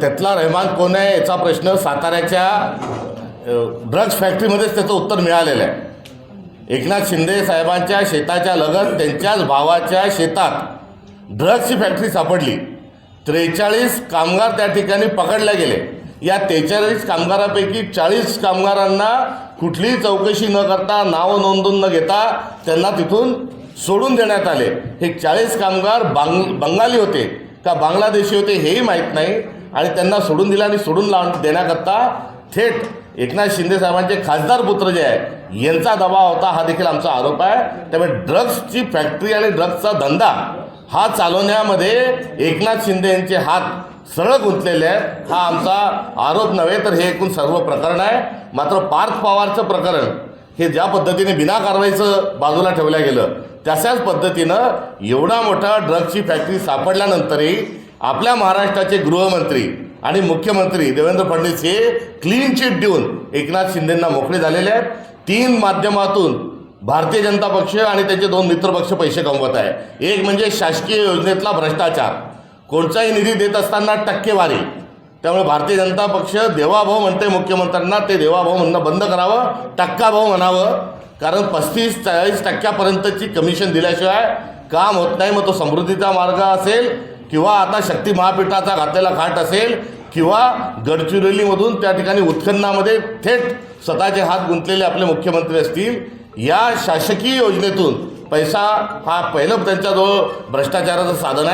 त्यातला रहमान कोण आहे याचा प्रश्न साताऱ्याच्या ड्रग्ज फॅक्टरीमध्येच त्याचं उत्तर मिळालेलं आहे. एकनाथ शिंदे साहेबांच्या शेताच्या लगत त्यांच्याच भावाच्या शेतात ड्रग्जची फॅक्टरी सापडली. त्रेचाळीस कामगार त्या ठिकाणी पकडले गेले. या त्रेचाळीस कामगारापैकी चाळीस कामगारांना कुठलीही चौकशी न करता नावं नोंदवून न घेता त्यांना तिथून सोडून देण्यात आले. हे चाळीस कामगार बांग बंगाली होते का बांगलादेशी होते हेही माहीत नाही. आणि त्यांना सोडून दिलं आणि सोडून लावून देण्याकरता थेट एकनाथ शिंदे साहेबांचे खासदार पुत्र जे आहे यांचा दबाव होता हा देखील आमचा आरोप आहे. त्यामुळे ड्रग्सची फॅक्टरी आणि ड्रग्सचा धंदा हा चालवण्यामध्ये एकनाथ शिंदे यांचे हात सरळ गुंतलेले आहेत हा आमचा आरोप नव्हे तर हे एकूण सर्व प्रकरण आहे. मात्र पार्थ पवारचं प्रकरण हे ज्या पद्धतीने बिना कारवाईचं बाजूला ठेवलं गेलं तशाच पद्धतीनं एवढा मोठा ड्रग्सची फॅक्टरी सापडल्यानंतरही आपल्या महाराष्ट्राचे गृहमंत्री आणि मुख्यमंत्री देवेंद्र फडणवीस हे क्लीन चिट देऊन एकनाथ शिंदेंना मोकळे झालेले आहेत. तीन माध्यमातून भारतीय जनता पक्ष आणि त्याचे दोन मित्रपक्ष पैसे कमवत आहे. एक म्हणजे शासकीय योजनेतला भ्रष्टाचार. कोणताही निधी देत असताना टक्केवारी. त्यामुळे भारतीय जनता पक्ष देवाभाऊ म्हणते मुख्यमंत्र्यांना ते देवाभाऊ म्हणणं बंद करावं टक्काभाऊ म्हणावं. कारण पस्तीस चाळीस टक्क्यापर्यंतची कमिशन दिल्याशिवाय काम होत नाही मग तो समृद्धीचा मार्ग असेल किंवा आता शक्ती महापीठाचा घातलेला घाट असेल किंवा गडचिरोलीमधून त्या ठिकाणी उत्खननामध्ये थेट स्वतःचे हात गुंतलेले आपले मुख्यमंत्री असतील या शासकीय योजनेतून पैसा हा पहिलं त्यांच्याजवळ भ्रष्टाचाराचं साधन आहे.